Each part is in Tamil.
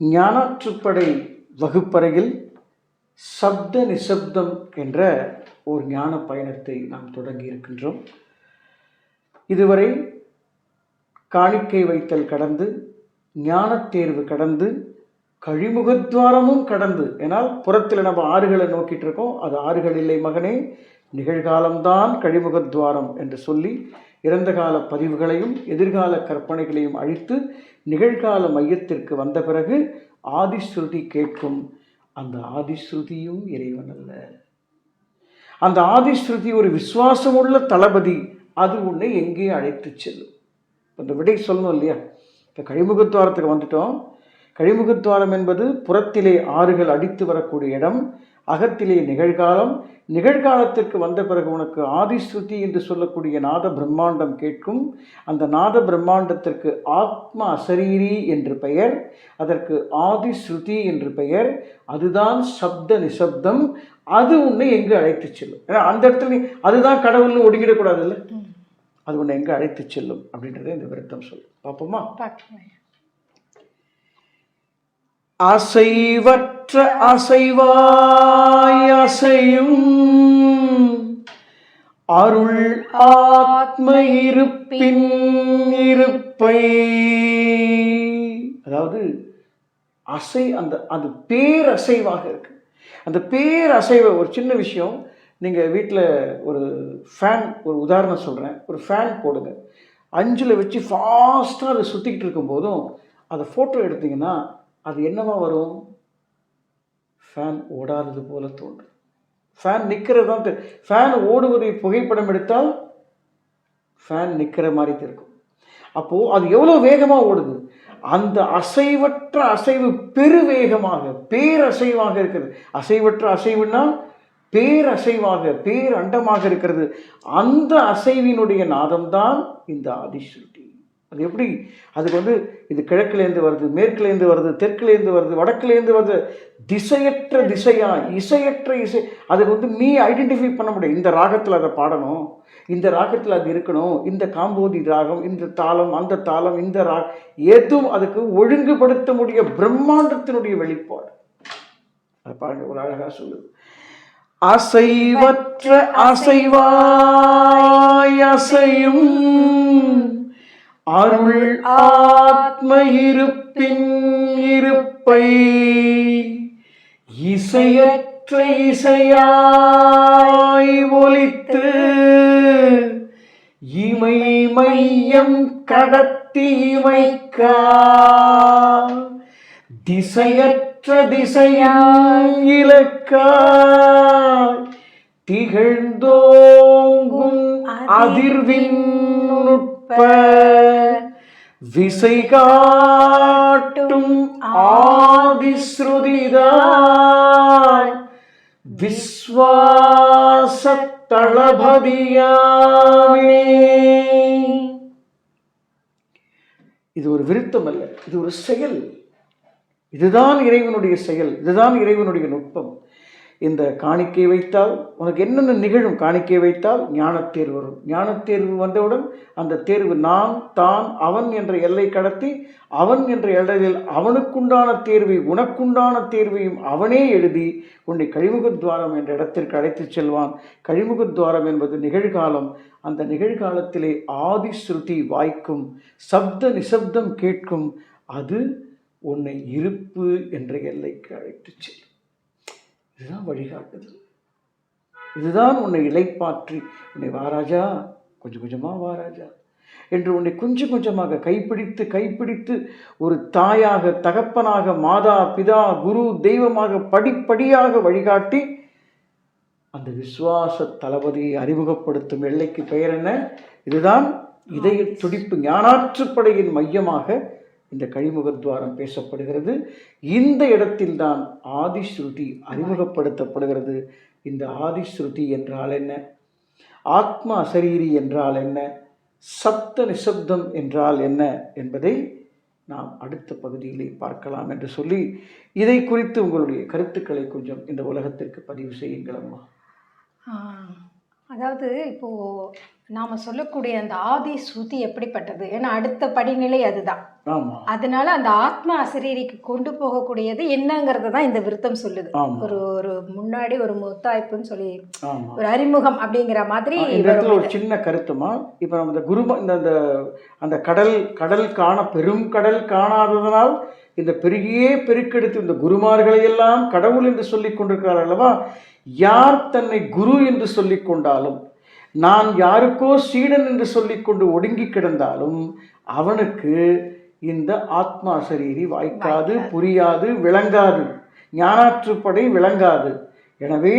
ஞானாற்றுப்படை வகுப்பறையில் சப்த நிசப்தம் என்ற ஒரு ஞான பயணத்தை நாம் தொடங்கி இருக்கின்றோம். இதுவரை காணிக்கை வைத்தல் கடந்து ஞானத் தேர்வு கடந்து கழிமுகத்வாரமும் கடந்து ஏன்னால் புறத்தில் நம்ம ஆறுகளை நோக்கிட்டு இருக்கோம். அது ஆறுகள் இல்லை மகனே நிகழ்காலம்தான் கழிமுகத்வாரம் என்று சொல்லி இறந்த கால பதிவுகளையும் எதிர்கால கற்பனைகளையும் அழித்து நிகழ்கால மையத்திற்கு வந்த பிறகு ஆதிஸ்ருதி கேட்கும். அந்த ஆதிஸ்ருதியும் இறைவன் அல்ல. அந்த ஆதிஸ்ருதி ஒரு விசுவாசமுள்ள தளபதி. அது உன்னை எங்கே அழைத்து செல்லும்? அந்த இந்த விடை சொல்லணும் இல்லையா? இப்போ கழிமுகத்வாரத்துக்கு வந்துட்டோம். கழிமுகத்வாரம் என்பது புறத்திலே ஆறுகள் அடித்து வரக்கூடிய இடம். அகத்திலே நிகழ்காலம். நிகழ்காலத்திற்கு வந்த பிறகு உனக்கு ஆதிஸ்ருதி என்று சொல்லக்கூடிய நாத பிரம்மாண்டம் கேட்கும். அந்த நாத பிரம்மாண்டத்திற்கு ஆத்ம அசரீரி என்று பெயர். அதற்கு ஆதிஸ்ருதி என்று பெயர். அதுதான் சப்த நிசப்தம். அது உன்னை எங்கு அழைத்துச் செல்லும். ஏன்னா அந்த இடத்துல நீ அதுதான் கடவுள்னு ஒடுங்கிடக்கூடாதுல்ல அது உன்னை எங்கே அழைத்துச் செல்லும் அப்படின்றத இந்த விருத்தம் சொல்லும். பார்ப்போமா? பார்க்கலாம் அசைவற்ற அசைவாய் அசையும். அருள் ஆத்ம இருப்பின் இருப்பை. அதாவது அசை அந்த அது பேரசைவாக இருக்கு. அந்த பேரசைவை ஒரு சின்ன விஷயம் நீங்கள் வீட்டில் ஒரு ஃபேன் ஒரு உதாரணம் சொல்கிறேன் ஒரு ஃபேன் போடுங்க. அஞ்சில் வச்சு ஃபாஸ்ட்டாக அதை சுற்றிக்கிட்டு இருக்கும்போதும் அதை ஃபோட்டோ எடுத்தீங்கன்னா அது என்னவா வரும்? ஃபேன் ஓடாதது போல தோன்றும். ஃபேன் நிற்கிறது தான் ஃபேன் ஓடுவதை புகைப்படம் எடுத்தால் ஃபேன் நிற்கிற மாதிரி இருக்கும் அப்போது அது எவ்வளோ வேகமாக ஓடுது? அந்த அசைவற்ற அசைவு பெருவேகமாக பேரசைவாக இருக்கிறது. அசைவற்ற அசைவுன்னா பேரசைவாக பேரண்டமாக இருக்கிறது. அந்த அசைவினுடைய நாதம்தான் இந்த ஆதிஸ்ருதி அது எப்படி? அதுக்கு வந்து இது கிழக்குலேருந்து வருது மேற்குலேருந்து வருது தெற்குலேருந்து வருது வடக்குலேருந்து வருது. திசையற்ற திசையா இசையற்ற இசை. அதுக்கு வந்து மீ ஐடென்டிஃபை பண்ண முடியும். இந்த ராகத்தில் அதை பாடணும் இந்த ராகத்தில் அது இருக்கணும் இந்த காம்போதி ராகம் இந்த தாளம் அந்த தாளம் இந்த ரா எதுவும் அதுக்கு ஒழுங்குபடுத்த முடிய பிரம்மாண்டத்தினுடைய வெளிப்பாடு. அதை பாருங்க ஒரு அழகாக சொல்லுது. அசைவற்ற அசைவாய் அசையும் அருள் ஆத்ம இருப்பின் இருப்பை இசையற்ற இசையாய் ஒலித்து இமை மையம் கடத்தி இமைக்க திசையற்ற திசையாய் இலக்காய் திகழ்ந்தோங்கும் அதிர்வின் நுட்ப விசை காட்டும் ஆதிஸ்ருதிதாய் விஸ்வாச தளபதியாமே இது ஒரு விருத்தம் அல்ல இது ஒரு செயல். இதுதான் இறைவனுடைய செயல் இதுதான் இறைவனுடைய நுட்பம். இந்த காணிக்கை வைத்தால் உனக்கு என்னென்ன நிகழும் காணிக்கை வைத்தால் ஞானத்தேர்வு வரும். ஞானத்தேர்வு வந்தவுடன் அந்த தேர்வு நான் தான் அவன் என்ற எல்லை கடத்தி அவன் என்ற எல்லையில் அவனுக்குண்டான தேர்வை உனக்குண்டான தேர்வையும் அவனே எழுதி உன்னை கழிமுகத்வாரம் என்ற இடத்திற்கு அழைத்துச் செல்வான். கழிமுகத்வாரம் என்பது நிகழ்காலம். அந்த நிகழ்காலத்திலே ஆதிஸ்ருதி வாய்க்கும் சப்த நிசப்தம் கேட்கும். அது உன்னை இருப்பு என்ற எல்லைக்கு அழைத்துச் செல்லும். இதுதான் வழிகாட்டுதல். இதுதான் உன்னை இலைப்பாற்றி. உன்னை வாராஜா கொஞ்சம் கொஞ்சமாக வாராஜா என்று உன்னை கொஞ்சம் கொஞ்சமாக கைப்பிடித்து கைப்பிடித்து ஒரு தாயாக தகப்பனாக மாதா பிதா குரு தெய்வமாக படிப்படியாக வழிகாட்டி அந்த விசுவாச தளபதியை அறிமுகப்படுத்தும் எல்லைக்கு பெயர் என்ன? இதுதான் இதய துடிப்பு ஞானாற்றுப்படையின் மையமாக இந்த கழிமுகத்வாரம் பேசப்படுகிறது. இந்த இடத்தில்தான் ஆதிஸ்ருதி அறிமுகப்படுத்தப்படுகிறது. இந்த ஆதிஸ்ருதி என்றால் என்ன? ஆத்ம அசரீரி என்றால் என்ன? சப்த நிசப்தம் என்றால் என்ன? என்பதை நாம் அடுத்த பகுதியிலே பார்க்கலாம் என்று சொல்லி இதை குறித்து உங்களுடைய கருத்துக்களை கொஞ்சம் இந்த உலகத்திற்கு பதிவு செய்யுங்கள் அம்மா. ஆ, அதாவது இப்போது நாம் சொல்லக்கூடிய அந்த ஆதி ஸ்ருதி எப்படிப்பட்டது? ஏன்னா அடுத்த படிநிலை அதுதான். அதனால அந்த ஆத்ம அசரீரிக்கு கொண்டு போகக்கூடியது என்னங்கிறது தான் இந்த விருத்தம் சொல்லுது. ஒரு ஒரு முன்னாடி ஒரு முத்தாய்ப்புன்னு சொல்லி ஒரு அறிமுகம் அப்படிங்கிற மாதிரி ஒரு சின்ன கருத்துமா இப்போ நம்ம இந்த குரும இந்த இந்த அந்த கடல் கடல் காண பெரும் கடல் காணாததனால் இந்த பெருகியே பெருக்கெடுத்து இந்த குருமார்களை எல்லாம் கடவுள் என்று சொல்லிக் கொண்டிருக்கிறார் அல்லவா? யார் தன்னை குரு என்று சொல்லிக் கொண்டாலும் நான் யாருக்கோ சீடன் என்று சொல்லிக்கொண்டு ஒடுங்கி கிடந்தாலும் அவனுக்கு இந்த ஆத்மா சரீரி வாய்க்காது புரியாது விளங்காது. ஞானாற்றுப்படை விளங்காது. எனவே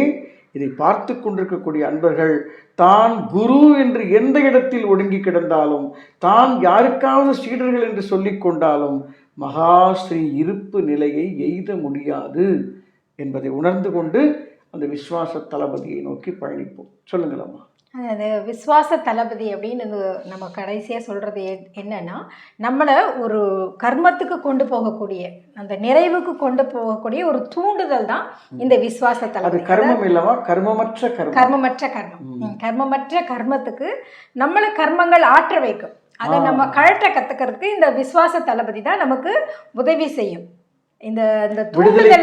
இதை பார்த்து கொண்டிருக்கக்கூடிய அன்பர்கள் தான் குரு என்று எந்த இடத்தில் ஒடுங்கி கிடந்தாலும் தான் யாருக்காவது சீடர்கள் என்று சொல்லிக் கொண்டாலும் மகாஸ்ரீ இருப்பு நிலையை எய்த முடியாது என்பதை உணர்ந்து கொண்டு அந்த விஸ்வாச தளபதியை நோக்கி பயணிப்போம். சொல்லுங்களம்மா. அது விஸ்வாச தளபதி அப்படின்னு நம்ம கடைசியாக சொல்கிறது என்னன்னா நம்மளை ஒரு கர்மத்துக்கு கொண்டு போகக்கூடிய அந்த நிறைவுக்கு கொண்டு போகக்கூடிய ஒரு தூண்டுதல் தான் இந்த விஸ்வாச தளபதி. கர்மம் இல்லவா கர்மமற்ற கர்மம். கர்மமற்ற கர்மம். கர்மமற்ற கர்மத்துக்கு நம்மளை கர்மங்கள் ஆற்ற வைக்கும். அதை நம்ம கழட்ட கத்துக்கிறதுக்கு இந்த விஸ்வாச தளபதி தான் நமக்கு உதவி செய்யும். இந்த இந்த தூண்டுதலை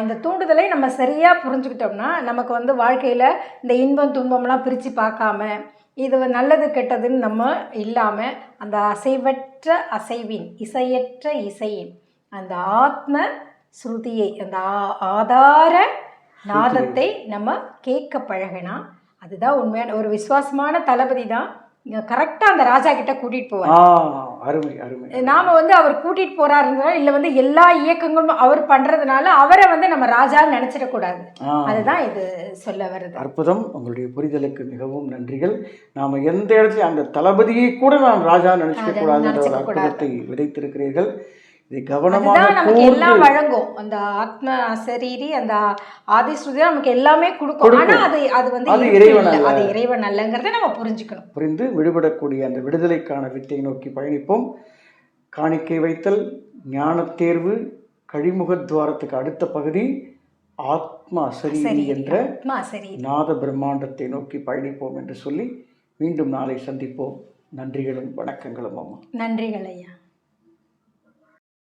இந்த தூண்டுதலை நம்ம சரியாக புரிஞ்சுக்கிட்டோம்னா நமக்கு வந்து வாழ்க்கையில் இந்த இன்பம் துன்பம்லாம் பிரித்து பார்க்காம இது நல்லது கெட்டதுன்னு நம்ம இல்லாமல் அந்த அசைவற்ற அசைவின் இசையற்ற இசையின் அந்த ஆத்ம ஸ்ருதியை அந்த ஆ- ஆதார நாதத்தை நம்ம கேட்க பழகினா அதுதான் உண்மையான ஒரு விசுவாசமான தளபதி தான். கரெக்டாக அந்த ராஜா கிட்ட கூட்டிகிட்டு போவார். அருமை அருமை. நாம வந்து அவர் கூட்டிட்டு போறாருன்னா இல்ல வந்து எல்லா இயக்கங்களும் அவர் பண்றதுனால அவரை வந்து நம்ம ராஜான்னு நினைச்சிடக்கூடாது அதுதான் இது சொல்ல வருது அற்புதம். உங்களுடைய புரிதலுக்கு மிகவும் நன்றிகள். நாம எந்த இடத்துல அந்த தளபதியை கூட நாம் ராஜா நினைச்சுக்க அதை கூடாது என்ற ஒரு நினைச்சுக்க கூடாது. அற்புதத்தை விதைத்திருக்கிறீர்கள். இதை கவனமாக நமக்கு எல்லாம் வழங்கும். அந்த ஆத்ம அசரீரி அந்த ஆதிஸ்ருதி நமக்கு எல்லாமே கொடுக்கும். கொடுக்கும். ஆனா அது அது வந்து அது இறைவன். அல்ல. அது இறைவன் அல்லங்கிறத நம்ம புரிஞ்சுக்கணும். புரிந்து விடுபடக்கூடிய அந்த விடுதலைக்கான வித்தை நோக்கி பயணிப்போம். காணிக்கை வைத்தல் ஞானத் தேர்வு கழிமுகத்வாரத்துக்கு அடுத்த பகுதி ஆத்மா அசரீரி சரி என்ற நாத பிரம்மாண்டத்தை நோக்கி பயணிப்போம் என்று சொல்லி மீண்டும் நாளை சந்திப்போம். நன்றிகளும் வணக்கங்களும் அம்மா. நன்றிகள் ஐயா.